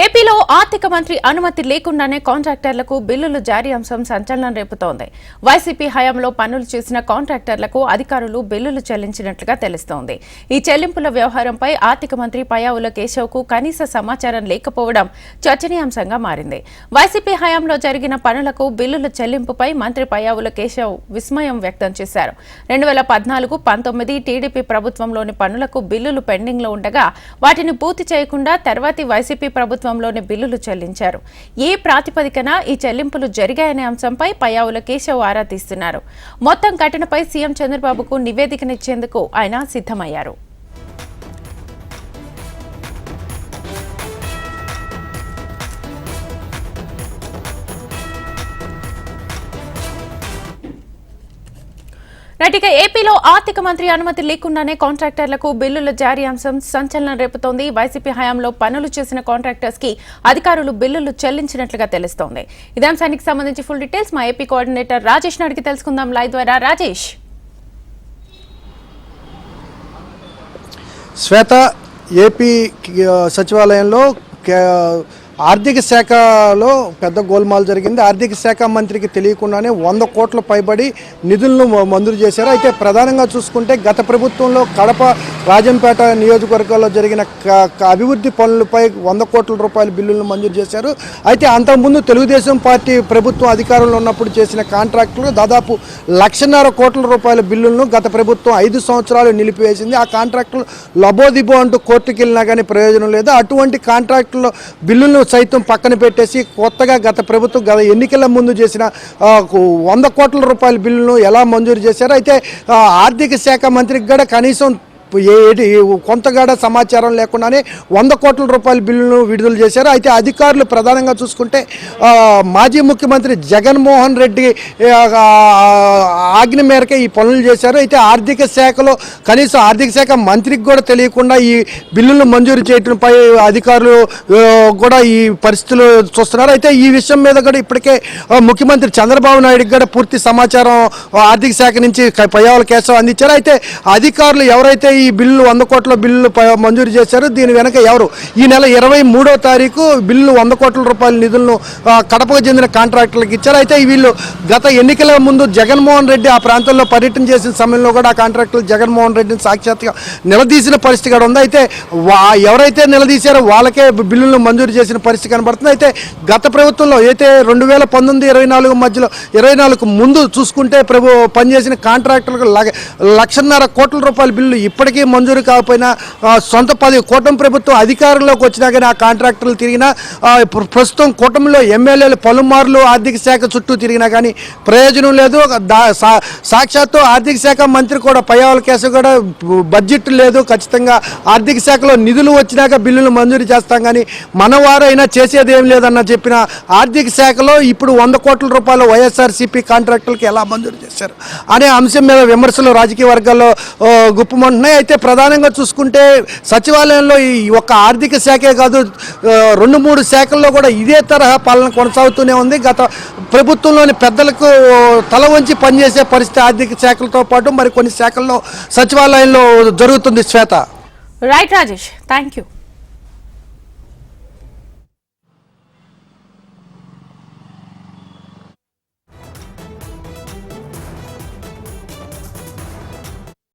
ఏపీలో ఆర్థిక మంత్రి అనుమతి లేకుండానే కాంట్రాక్టర్లకు బిల్లులు జారీ అంశం సంచలనం రేపుతోంది. వైసీపీ హయాంలో పనులు చేసిన కాంట్రాక్టర్లకు అధికారులు బిల్లులు చెల్లించినట్లుగా తెలుస్తోంది. ఈ చెల్లింపుల వ్యవహారంపై ఆర్థిక మంత్రి పయావుల కేశవ్కు కనీస సమాచారం లేకపోవడం చర్చనీయాంశంగా మారింది. వైసీపీ హయాంలో జరిగిన పనులకు బిల్లుల చెల్లింపుపై మంత్రి పయావుల కేశవ్ విస్మయం వ్యక్తం చేశారు. రెండు వేల పద్నాలుగు పంతొమ్మిది టీడీపీ ప్రభుత్వంలోని పనులకు బిల్లులు పెండింగ్లో ఉండగా వాటిని పూర్తి చేయకుండా తర్వాతి వైసీపీ ప్రభుత్వం ప్రభుత్వంలోని బిల్లులు చెల్లించారు. ఏ ప్రాతిపదికన ఈ చెల్లింపులు జరిగాయనే అంశంపై పయావుల కేశవ్ ఆరా తీస్తున్నారు. మొత్తం ఘటనపై సీఎం చంద్రబాబుకు నివేదికనిచ్చేందుకు ఆయన సిద్ధమయ్యారు. నటిక ఏపీలో ఆర్థిక మంత్రి అనుమతి లేకుండానే కాంట్రాక్టర్లకు బిల్లుల జారీ అంశం సంచలనం రేపుతోంది. వైసీపీ హయాంలో పనులు చేసిన కాంట్రాక్టర్స్కి అధికారులు బిల్లులు చెల్లించినట్లుగా తెలుస్తోంది. ఇదే అంశానికి సంబంధించి ఫుల్ డీటెయిల్స్ మా ఏపీ కోఆర్డినేటర్ రాజేష్ నాడికి తెలుసుకుందాం. లైవ్ ద్వారా రాజేష్. శ్వేత ఏపీ సచివాలయంలో ఆర్థిక శాఖలో పెద్ద గోల్మాల్ జరిగింది. ఆర్థిక శాఖ మంత్రికి తెలియకుండానే వంద కోట్ల పైబడి నిధులను మంజూరు చేశారు. అయితే ప్రధానంగా చూసుకుంటే గత ప్రభుత్వంలో కడప రాజంపేట నియోజకవర్గాల్లో జరిగిన క- అభివృద్ధి పనులపై వంద కోట్ల రూపాయల బిల్లులను మంజూరు చేశారు. అయితే అంతకుముందు తెలుగుదేశం పార్టీ ప్రభుత్వం అధికారంలో ఉన్నప్పుడు చేసిన కాంట్రాక్టులు దాదాపు లక్షన్నర కోట్ల రూపాయల బిల్లులను గత ప్రభుత్వం ఐదు సంవత్సరాలు నిలిపివేసింది. ఆ కాంట్రాక్టులు లబోదిబో అంటూ కోర్టుకెళ్ళినా కానీ ప్రయోజనం లేదు. అటువంటి కాంట్రాక్టులో బిల్లులను సైతం పక్కన పెట్టేసి కొత్తగా గత ప్రభుత్వం గత ఎన్నికల ముందు చేసిన వంద కోట్ల రూపాయల బిల్లును ఎలా మంజూరు చేశారు? అయితే ఆర్థిక శాఖ మంత్రికి కూడా కనీసం ఏటి కొంతగాడ సమాచారం లేకుండానే వంద కోట్ల రూపాయల బిల్లును విడుదల చేశారు. అయితే అధికారులు ప్రధానంగా చూసుకుంటే మాజీ ముఖ్యమంత్రి జగన్మోహన్ రెడ్డి ఆజ్ఞ మేరకే ఈ పనులు చేశారు. అయితే ఆర్థిక శాఖలో కనీసం ఆర్థిక శాఖ మంత్రికి కూడా తెలియకుండా ఈ బిల్లులను మంజూరు చేయడంపై అధికారులు కూడా ఈ పరిస్థితులు చూస్తున్నారు. అయితే ఈ విషయం మీద కూడా ఇప్పటికే ముఖ్యమంత్రి చంద్రబాబు నాయుడుకి కూడా పూర్తి సమాచారం ఆర్థిక శాఖ నుంచి పయ్యావల పయ్యావుల కేశవ్ అందించారు. అయితే అధికారులు ఎవరైతే ఈ ఈ బిల్లు వంద కోట్ల బిల్లు మంజూరు చేశారు. దీని వెనక ఎవరు? ఈ నెల ఇరవై మూడో తారీఖు బిల్లు వంద కోట్ల రూపాయల నిధులను కడపకు చెందిన కాంట్రాక్టర్లకు ఇచ్చారు. అయితే వీళ్ళు గత ఎన్నికల ముందు జగన్మోహన్ రెడ్డి ఆ ప్రాంతంలో పర్యటన చేసిన సమయంలో కూడా ఆ కాంట్రాక్టర్లు జగన్మోహన్ రెడ్డిని సాక్షాత్గా నిలదీసిన పరిస్థితి కూడా ఉంది. అయితే వా ఎవరైతే నిలదీశారో వాళ్ళకే బిల్లులను మంజూరు చేసిన పరిస్థితి కనబడుతుంది. అయితే గత ప్రభుత్వంలో అయితే రెండు వేల పంతొమ్మిది ఇరవై నాలుగు మధ్యలో ఇరవై నాలుగు ముందు చూసుకుంటే ప్రభు పనిచేసిన కాంట్రాక్టర్లకు లక్షన్నర కోట్ల రూపాయల బిల్లు ఇప్పటికీ మంజూరు కాకపోయినా సొంత పది కూటమి ప్రభుత్వం అధికారంలోకి వచ్చినా కానీ ఆ కాంట్రాక్టర్లు తిరిగినా ప్రస్తుతం కూటమిలో ఎమ్మెల్యేలు పలుమార్లు ఆర్థిక శాఖ చుట్టూ తిరిగినా కానీ ప్రయోజనం లేదు. దా- సా- సాక్షాత్తు ఆర్థిక శాఖ మంత్రి కూడా పయ్యావల కేసు కూడా బడ్జెట్ లేదు. ఖచ్చితంగా ఆర్థిక శాఖలో నిధులు వచ్చినాక బిల్లులు మంజూరు చేస్తాం కానీ మనవారైనా చేసేది ఏం లేదన్న చెప్పిన ఆర్థిక శాఖలో ఇప్పుడు వంద కోట్ల రూపాయలు వైఎస్ఆర్సీపీ కాంట్రాక్టులకు ఎలా మంజూరు చేశారు? అనే అంశం మీద విమర్శలు రాజకీయ వర్గాల్లో గుప్పమంటున్నాయి. అయితే ప్రధానంగా చూసుకుంటే సచివాలయంలో ఈ ఒక్క ఆర్థిక శాఖే కాదు రెండు మూడు శాఖల్లో కూడా ఇదే తరహా పాలన కొనసాగుతూనే ఉంది. గత ప్రభుత్వంలోని పెద్దలకు తల వంచి పనిచేసే పరిస్థితి ఆర్థిక శాఖలతో పాటు మరి కొన్ని శాఖల్లో సచివాలయంలో జరుగుతుంది Shweta. Right Rajesh thank you